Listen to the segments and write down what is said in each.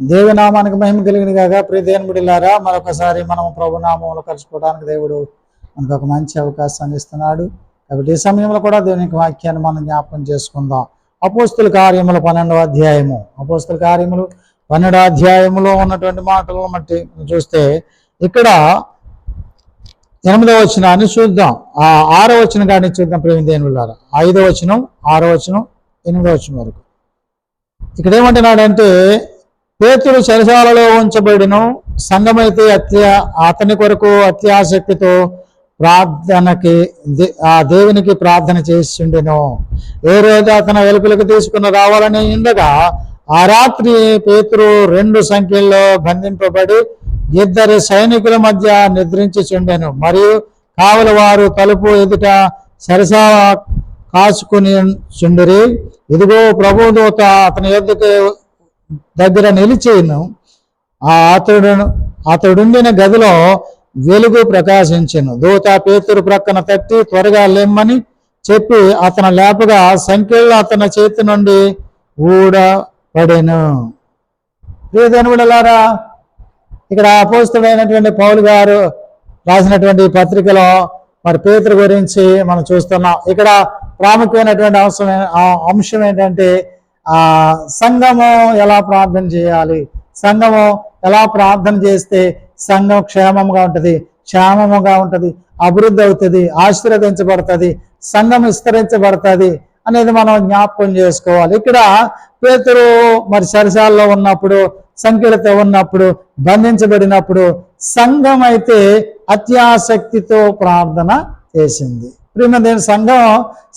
దేవనామానికి మహిమ కలిగిన కాక ప్రియదేనుడిలారా మరొకసారి మనం ప్రభునామంలో కలుసుకోవడానికి దేవుడు మనకు ఒక మంచి అవకాశాన్ని ఇస్తున్నాడు కాబట్టి ఈ సమయంలో కూడా దేవునికి వాక్యాన్ని మనం జ్ఞాపకం చేసుకుందాం. అపోస్తుల కార్యములు పన్నెండవ అధ్యాయము. అపోస్తుల కార్యములు పన్నెండవ అధ్యాయములో ఉన్నటువంటి మాటలను బట్టి చూస్తే ఇక్కడ ఎనిమిదవ వచనాన్ని చూద్దాం. ఆ ఆరో వచనం కానీ చూద్దాం ప్రేమ దేవులారా ఐదో వచనం ఆరో వచనం ఎనిమిదో వచనం వరకు. ఇక్కడ ఏమంటున్నాడంటే పేతుడు చెరసాలలో ఉంచబడిను సంఘమైతే అత్య అతని కొరకు అత్యాసక్తితో ప్రార్థనకి దే- ఆ దేవునికి ప్రార్థన చేసిండెను ఏ రోజు అతను వెలుపులకు తీసుకుని రావాలని ఉండగా ఆ రాత్రి పేతురు రెండు సంఖ్యల్లో బంధింపబడి ఇద్దరు సైనికుల మధ్య నిద్రించుచుండెను. మరియు కావలి వారు తలుపు ఎదుట సరసా కాచుకుని చుండిరి ఇదిగో ప్రభుదూత అతని యొద్దకు దగ్గర నిలిచేను. ఆ అతడు అతడుండిన గదిలో వెలుగు ప్రకాశించెను. దూత పేతురు ప్రక్కన తట్టి త్వరగా లెమ్మని చెప్పి అతను లేపగా సంఖ్యలు అతని చేతి నుండి ఊడపడెను ప్రియదనులారా ఇక్కడ అపోస్తుడైనటువంటి పౌలు గారు రాసినటువంటి పత్రికలో మరి పేతురు గురించి మనం చూస్తున్నాం. ఇక్కడ ప్రాముఖ్యమైనటువంటి అంశం అంశం ఏంటంటే ఆ సంఘము ఎలా ప్రార్థన చేయాలి? సంఘము ఎలా ప్రార్థన చేస్తే సంఘం క్షేమముగా ఉంటుంది క్షేమముగా ఉంటుంది అభివృద్ధి అవుతుంది ఆశీర్వదించబడుతుంది సంఘం విస్తరించబడుతుంది అనేది మనం జ్ఞాపకం చేసుకోవాలి. ఇక్కడ పేతురు మరి సరసాల్లో ఉన్నప్పుడు సంఖ్యలతో ఉన్నప్పుడు బంధించబడినప్పుడు సంఘం అయితే అత్యాసక్తితో ప్రార్థన చేసింది. ప్రియమ దేని సంఘం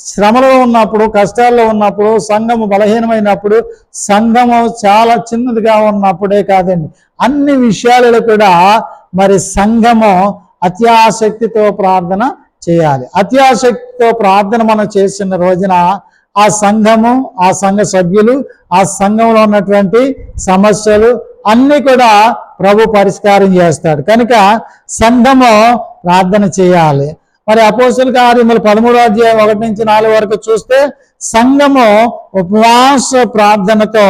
శ్రమలో ఉన్నప్పుడు కష్టాల్లో ఉన్నప్పుడు సంఘము బలహీనమైనప్పుడు సంఘము చాలా చిన్నదిగా ఉన్నప్పుడే కాదండి. అన్ని విషయాలలో కూడా మరి సంఘము అత్యాసక్తితో ప్రార్థన చేయాలి. అత్యాసక్తితో ప్రార్థన మనం చేసిన రోజున ఆ సంఘము ఆ సంఘ సభ్యులు ఆ సంఘంలో ఉన్నటువంటి సమస్యలు అన్నీ కూడా ప్రభు పరిష్కారం చేస్తాడు. కనుక సంఘము ప్రార్థన చేయాలి. మరి అపోస్తుల కార్యములు పదమూడో అధ్యాయం ఒకటి నుంచి నాలుగు వరకు చూస్తే సంఘము ఉపవాస ప్రార్థనతో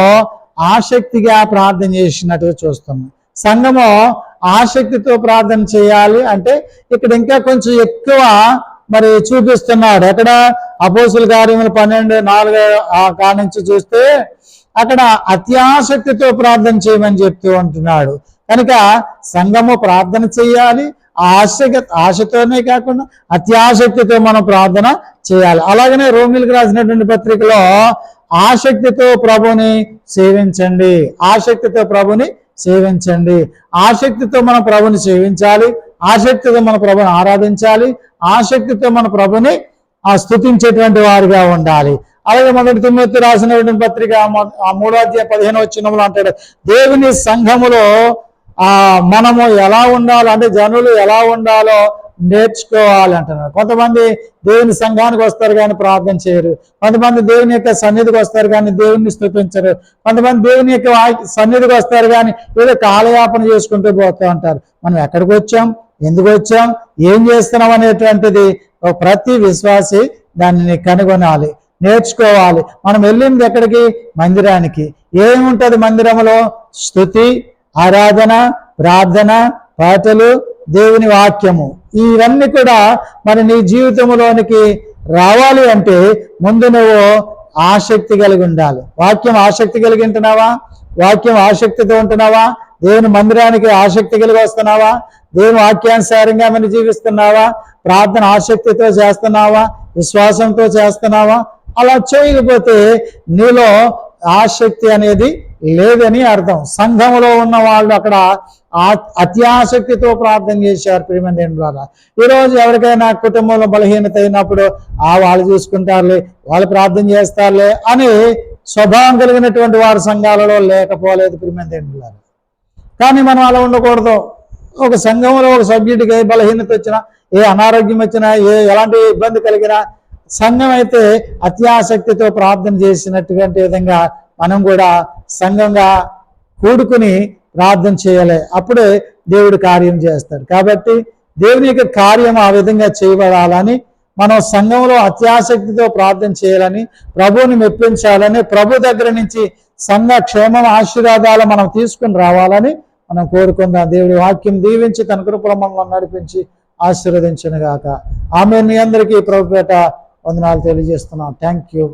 ఆసక్తిగా ప్రార్థన చేసినట్టుగా చూస్తున్నాం సంఘము ఆసక్తితో ప్రార్థన చేయాలి అంటే ఇక్కడ ఇంకా కొంచెం ఎక్కువ మరి చూపిస్తున్నాడు. అక్కడ అపోసుల కార్యములు పన్నెండు నాలుగు ఆ కాడ నుంచి చూస్తే అక్కడ అత్యాసక్తితో ప్రార్థన చేయమని చెప్తూ ఉంటున్నాడు. కనుక సంఘము ప్రార్థన చేయాలి ఆశ ఆశతోనే కాకుండా అత్యాసక్తితో మనం ప్రార్థన చేయాలి. అలాగనే రోమిలకు రాసినటువంటి పత్రికలో ఆసక్తితో ప్రభుని సేవించండి. ఆసక్తితో ప్రభుని సేవించండి. ఆసక్తితో మన ప్రభుని సేవించాలి. ఆసక్తితో మన ప్రభుని ఆరాధించాలి. ఆసక్తితో మన ప్రభుని ఆ స్థుతించేటువంటి వారిగా ఉండాలి. అలాగే మొదటి తొమ్మిది రాసినటువంటి పత్రిక ఆ మూడో అధ్యాయ పదిహేను వచ్చినములు అంటాడు దేవుని సంఘములో ఆ మనము ఎలా ఉండాలో అంటే జనులు ఎలా ఉండాలో నేర్చుకోవాలి అంటున్నారు. కొంతమంది దేవుని సంఘానికి వస్తారు కానీ ప్రార్థన చేయరు. కొంతమంది దేవుని యొక్క సన్నిధికి వస్తారు కానీ దేవుని స్థుతించరు. కొంతమంది దేవుని యొక్క సన్నిధికి వస్తారు కానీ ఏదో కాలయాపన చేసుకుంటూ పోతూ ఉంటారు. మనం ఎక్కడికి వచ్చాం? ఎందుకు వచ్చాం? ఏం చేస్తున్నాం అనేటువంటిది ఒక ప్రతి విశ్వాసి దానిని కనుగొనాలి నేర్చుకోవాలి. మనం వెళ్ళింది ఎక్కడికి? మందిరానికి. ఏముంటది మందిరంలో స్థుతి ఆరాధన ప్రార్థన పాటలు దేవుని వాక్యము. ఇవన్నీ కూడా మరి నీ జీవితంలోనికి రావాలి అంటే ముందు నువ్వు ఆసక్తి కలిగి ఉండాలి. వాక్యం ఆసక్తి కలిగి ఉంటున్నావా? వాక్యం ఆసక్తితో ఉంటున్నావా? దేవుని మందిరానికి ఆసక్తి కలిగి వస్తున్నావా? దేవుని వాక్యానుసారంగా మనం జీవిస్తున్నావా? ప్రార్థన ఆసక్తితో చేస్తున్నావా? విశ్వాసంతో చేస్తున్నావా? అలా చేయకపోతే నీలో ఆసక్తి అనేది లేదని అర్థం. సంఘములో ఉన్న వాళ్ళు అక్కడ అత్యాసక్తితో ప్రార్థన చేశారు ప్రియమందేని ద్వారా ఈరోజు ఎవరికైనా కుటుంబంలో బలహీనత అయినప్పుడు ఆ వాళ్ళు చూసుకుంటారులే వాళ్ళు ప్రార్థన చేస్తారులే అని స్వభావం కలిగినటువంటి వారి సంఘాలలో లేకపోలేదు ప్రియమందేని ద్వారా కానీ మనం అలా ఉండకూడదు. ఒక సంఘంలో ఒక సభ్యుడికి ఏ బలహీనత వచ్చినా ఏ అనారోగ్యం వచ్చినా ఏ ఎలాంటి ఇబ్బంది కలిగినా సంఘం అయితే అత్యాసక్తితో ప్రార్థన చేసినటువంటి విధంగా మనం కూడా సంఘంగా కూడుకుని ప్రార్థన చేయాలి. అప్పుడే దేవుడు కార్యం చేస్తాడు. కాబట్టి దేవుని యొక్క కార్యం ఆ విధంగా చేయబడాలని మనం సంఘంలో అత్యాసక్తితో ప్రార్థన చేయాలని ప్రభువుని మెప్పించాలని ప్రభు దగ్గర నుంచి సంఘ క్షేమం ఆశీర్వాదాలు మనం తీసుకుని రావాలని మనం కోరుకుందాం. దేవుడి వాక్యం దీవించి తన కృపలో మనల్ని నడిపించి ఆశీర్వదించను గాక ఆమె మీ అందరికీ ప్రభుపేట వందనాలు తెలియజేస్తున్నాం. Thank you.